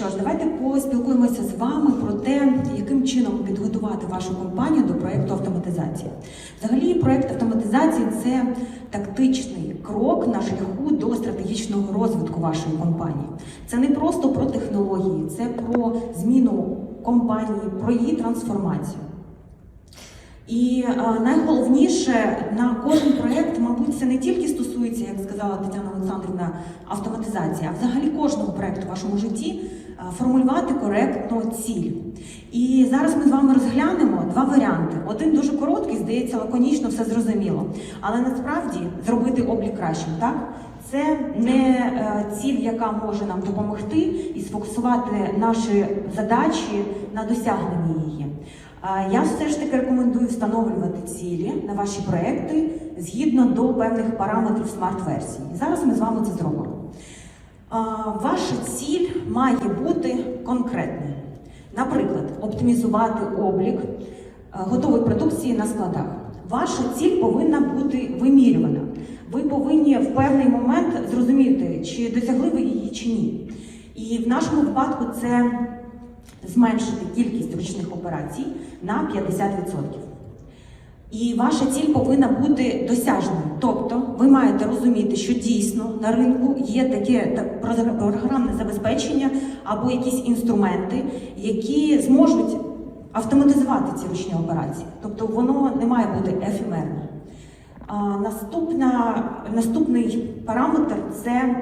Що ж, давайте поспілкуємося з вами про те, яким чином підготувати вашу компанію до проєкту автоматизації. Взагалі, проєкт автоматизації це тактичний крок на шляху до стратегічного розвитку вашої компанії. Це не просто про технології, це про зміну компанії, про її трансформацію. І найголовніше на кожен проєкт, мабуть, це не тільки стосується, як сказала Тетяна Олександрівна, автоматизації, а взагалі кожного проєкту в вашому житті формулювати коректно ціль. І зараз ми з вами розглянемо два варіанти. Один дуже короткий, здається, лаконічно все зрозуміло. Але насправді зробити облік кращим, так? Це не е, ціль, яка може нам допомогти і сфокусувати наші задачі на досягненні її. Я все ж таки рекомендую встановлювати цілі на ваші проекти згідно до певних параметрів смарт-версії. Зараз ми з вами це зробимо. Ваша ціль має бути конкретною. Наприклад, оптимізувати облік е, готової продукції на складах. Ваша ціль повинна бути вимірювана. Ви повинні в певний момент зрозуміти, чи досягли ви її чи ні. І в нашому випадку це зменшити кількість ручних операцій на 50%. І ваша ціль повинна бути досяжною. Тобто маєте розуміти, що дійсно на ринку є таке та- програмне забезпечення або якісь інструменти, які зможуть автоматизувати ці ручні операції. Тобто воно не має бути ефемерним. Наступна, наступний параметр це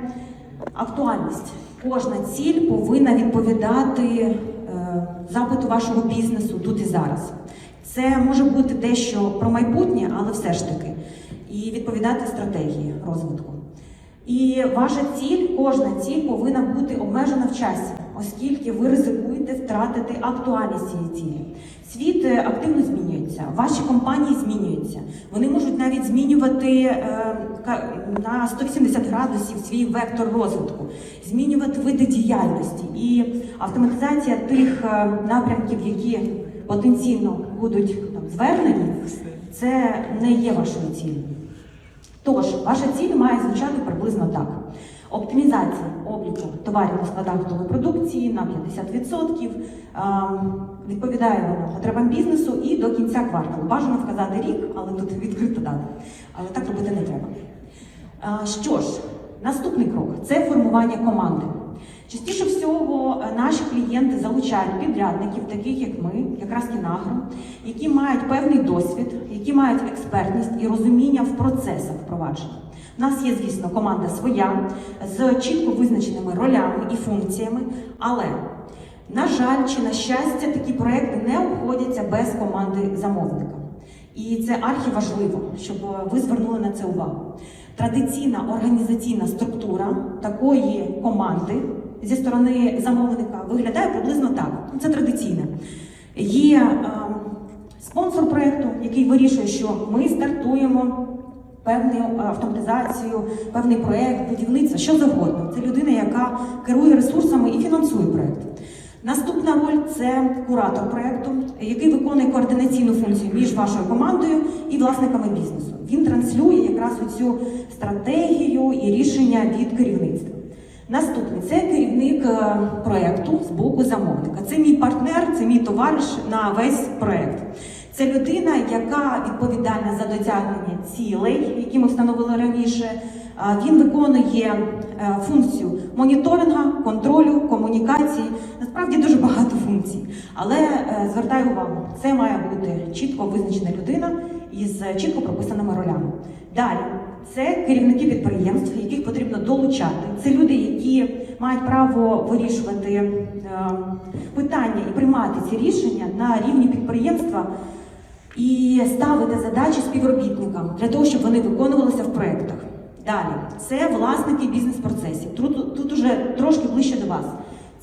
актуальність. Кожна ціль повинна відповідати е, запиту вашого бізнесу тут і зараз. Це може бути дещо про майбутнє, але все ж таки, відповідати стратегії розвитку. І ваша ціль, кожна ціль повинна бути обмежена в часі, оскільки ви ризикуєте втратити актуальність цієї цілі. Світ е, активно змінюється, ваші компанії змінюються. Вони можуть навіть змінювати е, на 180 градусів свій вектор розвитку, змінювати види діяльності. І автоматизація тих е, напрямків, які потенційно будуть там, звернені, це не є вашою цілею. Тож, ваша ціль має звучати приблизно так: оптимізація обліку товарів у складах готової продукції на 50%, ем, відповідає воно потребам бізнесу і до кінця кварталу. Бажано вказати рік, але тут відкрита дата. Але так робити не треба. Е, Що ж, наступний крок це формування команди. Частіше всього е, наші клієнти залучають підрядників, таких як ми, якраз Кінагро, які мають певний досвід, які мають експертність і розуміння в процесах впровадження. У нас є, звісно, команда своя з чітко визначеними ролями і функціями, але на жаль чи на щастя, такі проекти не обходяться без команди замовника. І це архіважливо, щоб ви звернули на це увагу. Традиційна організаційна структура такої команди зі сторони замовника виглядає приблизно так. Це традиційне. Є е, спонсор проєкту, який вирішує, що ми стартуємо певну автоматизацію, певний проєкт, будівництво, що завгодно. Це людина, яка керує ресурсами і фінансує проєкт. Наступна роль це куратор проєкту, який виконує координаційну функцію між вашою командою і власниками бізнесу. Він транслює якраз оцю стратегію і рішення від керівництва. Наступний це керівник е, проєкту з боку замовника. Це мій партнер, це мій товариш на весь проєкт. Це людина, яка відповідальна за досягнення цілей, які ми встановили раніше. Він виконує е, функцію моніторинга, контролю, комунікації. Насправді дуже багато функцій. Але е, звертаю увагу, це має бути чітко визначена людина із чітко прописаними ролями. Далі це керівники підприємств, яких потрібно долучати. Це люди, які мають право вирішувати е, питання і приймати ці рішення на рівні підприємства і ставити задачі співробітникам для того, щоб вони виконувалися в проєктах. Далі, це власники бізнес-процесів. Тут, тут уже трошки ближче до вас.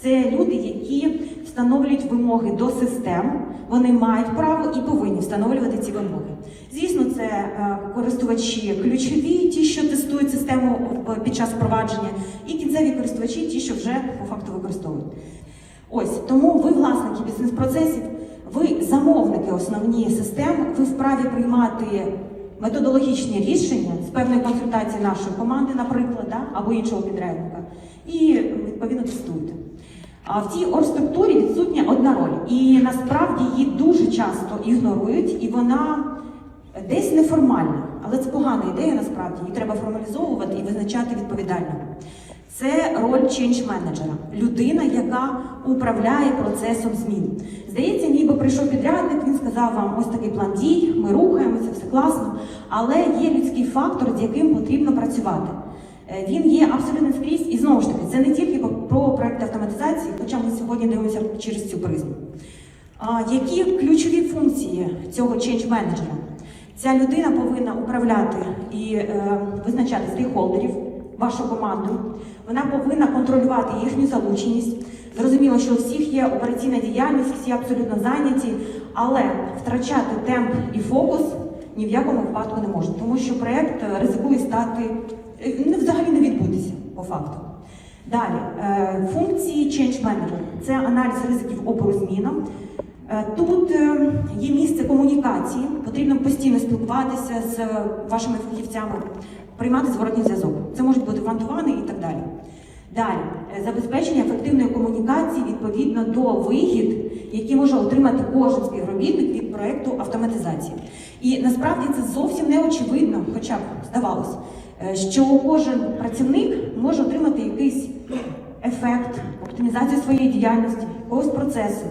Це люди, які встановлюють вимоги до систем, вони мають право і повинні встановлювати ці вимоги. Звісно, це е, користувачі ключові, ті, що тестують систему під час впровадження, і кінцеві користувачі, ті, що вже по факту використовують. Ось тому ви власники бізнес-процесів, ви замовники основні систем, ви вправі приймати методологічні рішення з певної консультації нашої команди, наприклад, да, або іншого підрядника, і відповідно тестуйте. А в цій оргструктурі відсутня одна роль, і насправді її дуже часто ігнорують, і вона десь неформальна, але це погана ідея насправді. Її треба формалізовувати і визначати відповідально. Це роль change менеджера, людина, яка управляє процесом змін. Здається, ніби прийшов підрядник, він сказав вам ось такий план дій, ми рухаємося, все класно. Але є людський фактор, з яким потрібно працювати. Е, Він є абсолютно скрізь, і знову ж таки, це не тільки про- про проект автоматизації, хоча ми сьогодні дивимося через цю призму. Які ключові функції цього change менеджера? Ця людина повинна управляти і е, визначати стейкхолдерів, вашу команду. Вона повинна контролювати їхню залученість. Зрозуміло, що у всіх є операційна діяльність, всі абсолютно зайняті, але втрачати темп і фокус ні в якому випадку не можна, тому що проєкт е, ризикує стати взагалі не відбутися по факту. Далі, е, функції Change Manager – це аналіз ризиків опору змінам. Е, Тут е, є місце комунікації, потрібно постійно спілкуватися з е, вашими фахівцями, приймати зворотній зв'язок. Це можуть бути вантувани і так далі. Далі, е, забезпечення ефективної комунікації відповідно до вигід, які може отримати кожен співробітник від проекту автоматизації. І насправді це зовсім не очевидно, хоча б здавалось, е, що кожен працівник може отримати якийсь ефект, оптимізацію своєї діяльності, якогось процесу.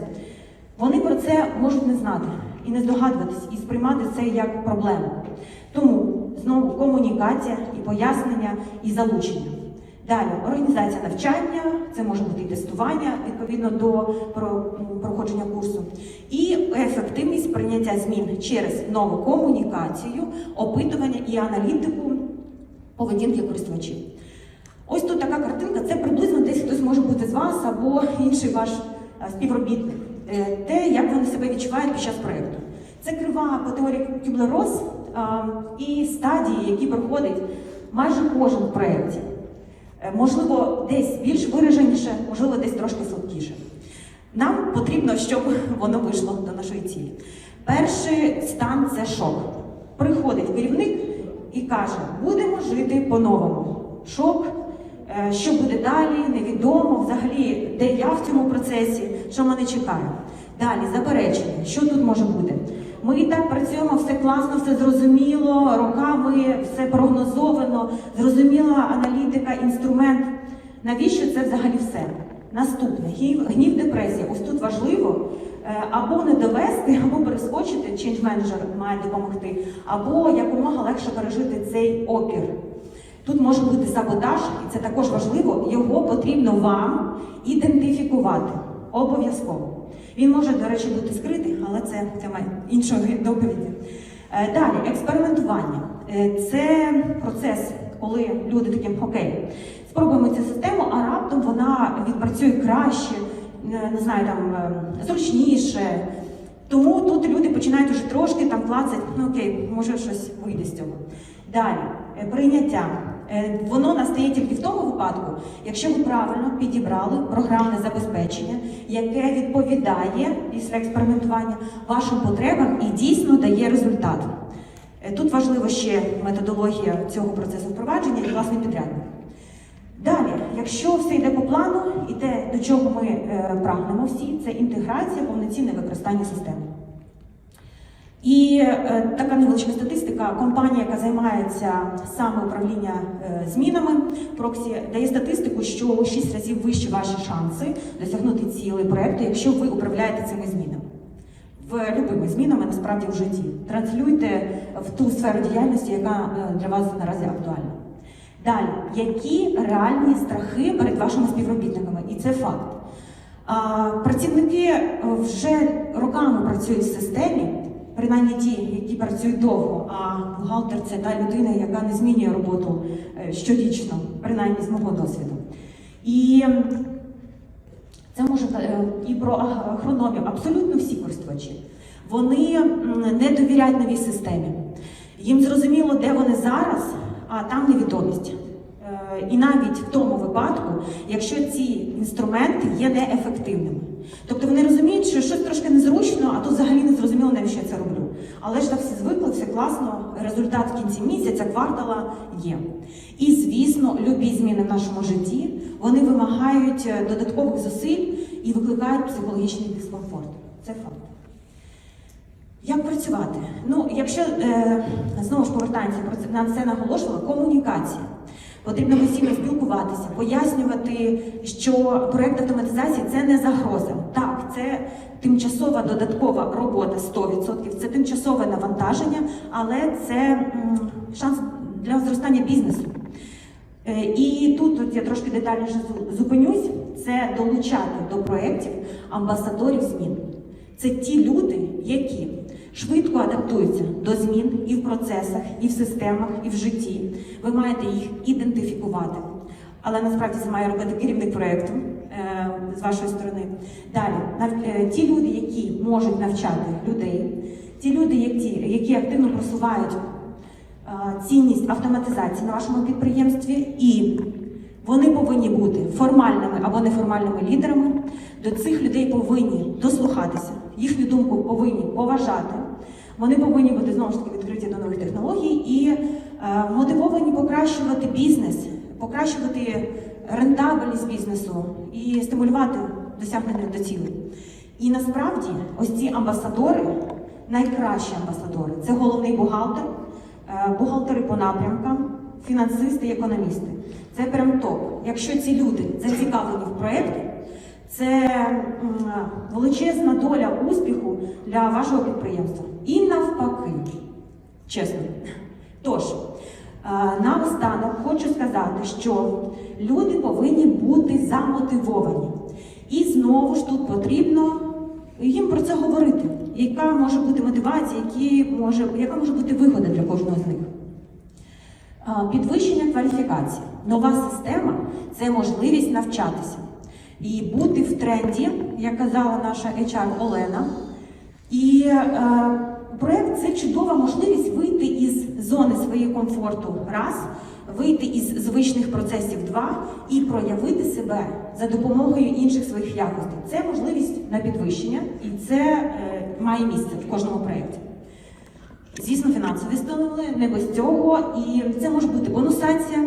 Вони про це можуть не знати і не здогадуватись, і сприймати це як проблему. Тому знову комунікація і пояснення, і залучення. Далі організація навчання, це може бути і тестування відповідно до проходження курсу, і ефективність прийняття змін через нову комунікацію, опитування і аналітику поведінки користувачів. Ось тут така картинка, це приблизно десь хтось може бути з вас або інший ваш е, співробітник. Е, Те, як вони себе відчувають під час проєкту. Це крива по теорії Кюблер-Росс і стадії, які проходить майже кожен в проєкті. Е, Можливо, десь більш вираженіше, можливо, десь трошки слабкіше. Нам потрібно, щоб воно вийшло до нашої цілі. Перший стан це шок. Приходить керівник і каже: будемо жити по-новому. Шок, е, що буде далі, невідомо, взагалі, де я в цьому процесі, що мене чекає. Далі заперечення, що тут може бути. Ми і так працюємо, все класно, все зрозуміло, роками все прогнозовано, зрозуміла аналітика, інструмент. Навіщо це взагалі все? Наступне гнів, депресія. Ось тут важливо або не довести, або перескочити, change manager має допомогти, або якомога легше пережити цей опір. Тут може бути саботаж, і це також важливо. Його потрібно вам ідентифікувати обов'язково. Він може, до речі, бути скритий, але це тема іншої доповіді. Е, Далі, експериментування. Е, Це процес, коли люди такі, окей, спробуємо цю систему, а раптом вона відпрацює краще, е, не знаю, там е, зручніше. Тому тут люди починають уже трошки там клацати, ну окей, може щось вийде з цього. Далі, е, прийняття. Е, Воно настає тільки в тому випадку, якщо ви правильно підібрали програмне забезпечення, яке відповідає після експериментування вашим потребам і дійсно дає результат. Е, Тут важливо ще методологія цього процесу впровадження і власний підрядник. Далі, якщо все йде по плану, і те, до чого ми е, прагнемо всі, це інтеграція, повноцінне використання системи. І е, така невеличка статистика. Компанія, яка займається саме управління е, змінами проксі, дає статистику, що у 6 разів вищі ваші шанси досягнути цілей проекту, якщо ви управляєте цими змінами. В любими змінами насправді в житті. Транслюйте в ту сферу діяльності, яка е, для вас наразі актуальна. Далі, які реальні страхи перед вашими співробітниками? І це факт. А, працівники е, вже роками працюють в системі, принаймні ті, які працюють довго, а бухгалтер це та людина, яка не змінює роботу е, щорічно, принаймні з мого досвіду. І це може е, і про агрономію. Абсолютно всі користувачі. Вони не довіряють новій системі. Їм зрозуміло, де вони зараз, а там невідомість. Е, І навіть в тому випадку, якщо ці інструменти є неефективними. Тобто вони розуміють, що щось трошки незручно, а тут взагалі не зрозуміло, навіщо я це роблю. Але ж так всі звикли, все класно, результат в кінці місяця, квартала є. І звісно, любі зміни в нашому житті вони вимагають е, додаткових зусиль і викликають психологічний дискомфорт. Це факт. Як працювати? Ну, якщо е, знову ж повертаємося про це на це наголошувала, комунікація. Потрібно постійно спілкуватися, пояснювати, що проєкт автоматизації це не загроза. Так, це тимчасова додаткова робота 100%, це тимчасове навантаження, але це шанс для зростання бізнесу. Е, І тут, от я трошки детальніше зупинюсь, це долучати до проєктів амбасадорів змін. Це ті люди, які швидко адаптуються до змін і в процесах, і в системах, і в житті. Ви маєте їх ідентифікувати. Але насправді це має робити керівник проєкту е, з вашої сторони. Далі, нав- е, ті люди, які можуть навчати людей, ті люди, які, які активно просувають е, цінність автоматизації на вашому підприємстві, і вони повинні бути формальними або неформальними лідерами. До цих людей повинні дослухатися, їхню думку повинні поважати. Вони повинні бути знову ж таки відкриті до нових технологій і е, мотивовані покращувати бізнес, покращувати рентабельність бізнесу і стимулювати досягнення до цілей. І насправді ось ці амбасадори, найкращі амбасадори це головний бухгалтер, е, бухгалтери по напрямкам, фінансисти економісти. Це прям топ. Якщо ці люди зацікавлені в проєкті, це величезна доля успіху для вашого підприємства. І навпаки, чесно. Тож, е, наостанок хочу сказати, що люди повинні бути замотивовані. І знову ж тут потрібно їм про це говорити. Яка може бути мотивація, які може, яка може бути вигода для кожного з них? Підвищення кваліфікації. Нова система це можливість навчатися і бути в тренді, як казала наша HR Олена. І е, проект це чудова можливість вийти із зони своєї комфорту раз, вийти із звичних процесів два і проявити себе за допомогою інших своїх якостей. Це можливість на підвищення, і це е, має місце в кожному проєкті. Звісно, фінансові стимули, не без цього. І це може бути бонусація,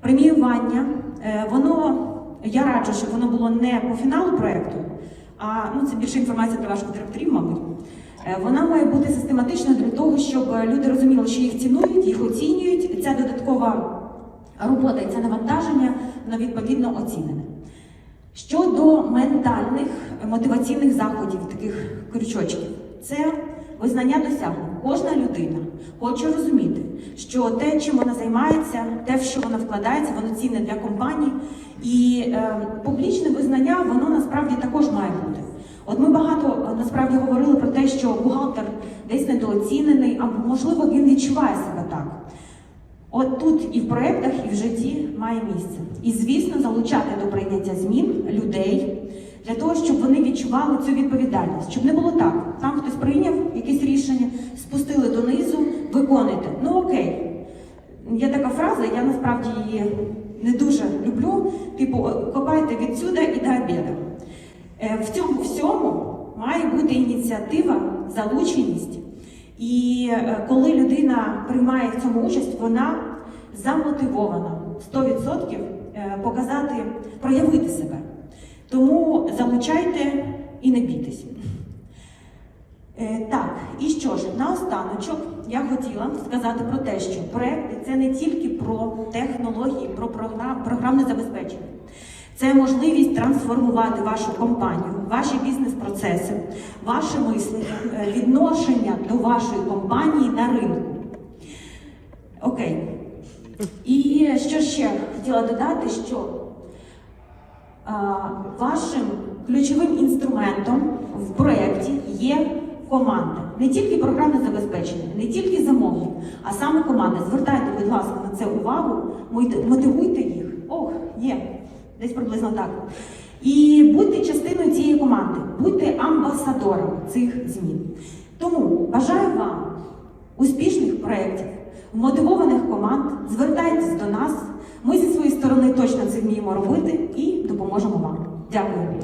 преміювання. Е, Воно, я раджу, щоб воно було не по фіналу проєкту, а ну, це більше інформація для ваших директорів, мабуть. Е, Вона має бути систематичною для того, щоб люди розуміли, що їх цінують, їх оцінюють. Ця додаткова робота і це навантаження, воно відповідно оцінене. Щодо ментальних мотиваційних заходів, таких крючочків, це визнання досягнень. Кожна людина хоче розуміти, що те, чим вона займається, те, в що вона вкладається, воно цінне для компанії. І е, публічне визнання, воно насправді також має бути. От ми багато е, насправді говорили про те, що бухгалтер десь недооцінений, або можливо він відчуває себе так. От тут і в проєктах, і в житті має місце. І, звісно, залучати до прийняття змін людей для того, щоб вони відчували цю відповідальність, щоб не було так. Там хтось прийняв якесь рішення, спустили донизу, виконуйте. Ну окей. Є така фраза, я насправді її не дуже люблю. Типу, копайте відсюди і до обіду. Е, В цьому всьому має бути ініціатива, залученість. І е, коли людина приймає в цьому участь, вона замотивована 100% е, показати, проявити себе. Тому залучайте і не бійтесь. Е, Так, і що ж, наостаночок я хотіла сказати про те, що проекти це не тільки про технології, про програмне забезпечення. Це можливість трансформувати вашу компанію, ваші бізнес-процеси, ваше мислення, е, відношення до вашої компанії на ринку. Окей. І що ще хотіла додати, що вашим ключовим інструментом в проєкті є команда. Не тільки програмне забезпечення, не тільки замовлення, а саме команда. Звертайте, будь ласка, на це увагу, мотивуйте їх. Ох, є, десь приблизно так. І будьте частиною цієї команди, будьте амбасадором цих змін. Тому бажаю вам успішних проєктів, мотивованих команд. Звертайтесь до нас. Ми зі своєї сторони точно це вміємо робити і допоможемо вам. Дякую.